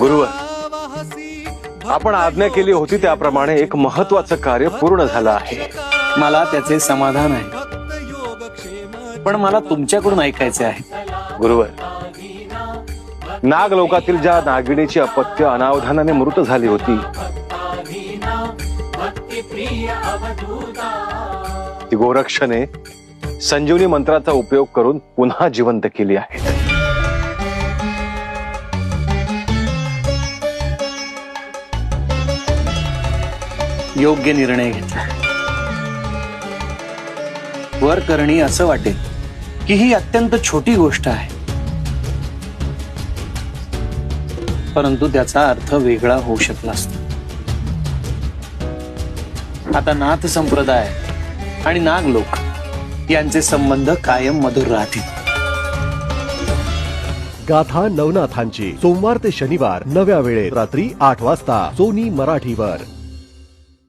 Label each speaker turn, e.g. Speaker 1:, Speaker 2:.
Speaker 1: गुरुवर. आपण आज्ञा केली होती त्याप्रमाणे एक महत्वाचं कार्य पूर्ण झालं आहे.
Speaker 2: मला त्याचे समाधान आहे. पण मला तुमच्याकडून ऐकायचे आहे.
Speaker 1: गुरुवर. नाग लोकातील ज्या नागिणीची अपत्य अनावधानाने मृत झाली होती ती गोरक्षने संजीवनी मंत्राचा उपयोग करून पुन्हा जिवंत केली आहे.
Speaker 2: योग्य निर्णय घेतला. वर करणी असं वाटेल की ही अत्यंत छोटी गोष्ट आहे. परंतु त्याचा अर्थ वेगळा होऊ शकला असतो. आता नाथ संप्रदाय आणि नाग लोक यांचे संबंध कायम मधुर राहतील.
Speaker 3: गाथा नवनाथांची सोमवार ते शनिवार नव्या वेळेत रात्री आठ वाजता सोनी मराठीवर.